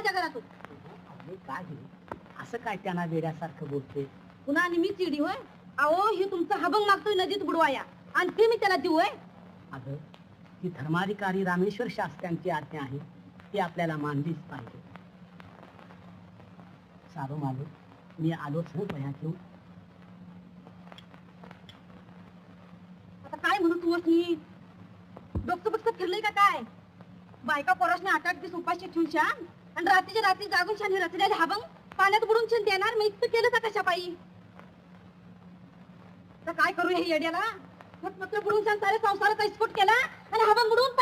माझ्या घरातून. अरे काय हे? असं काय त्यांना वेड्यासारखं बोलते पुन्हा आणि मी चिडी होय? अहो हे तुमचं हबंग मागतोय नदीत बुडवाया. आणि ते मी त्याला देऊ होय? अगं ही धर्माधिकारी रामेश्वर शास्त्र्यांची आज्ञा आहे. ती आपल्याला मानलीच पाहिजे. सारो मालो मी आलोच हं वह्या घेऊन. आता काय म्हणू तू असनी डोकं बसकं फिरलंय का काय? बायका पोरासने आठ आठ दिवस उपाशी ठेवून शान. आणि रात्रीच्या रात्री जागून शान हे रचलेले पाण्यात बुडून छान देणार. मी इतकं केलं का कशा पायी तर काय करू हे येड्याला? मग बुडून छान सारे संसाराचा इस्कोट केला आणि हाबंग बुडून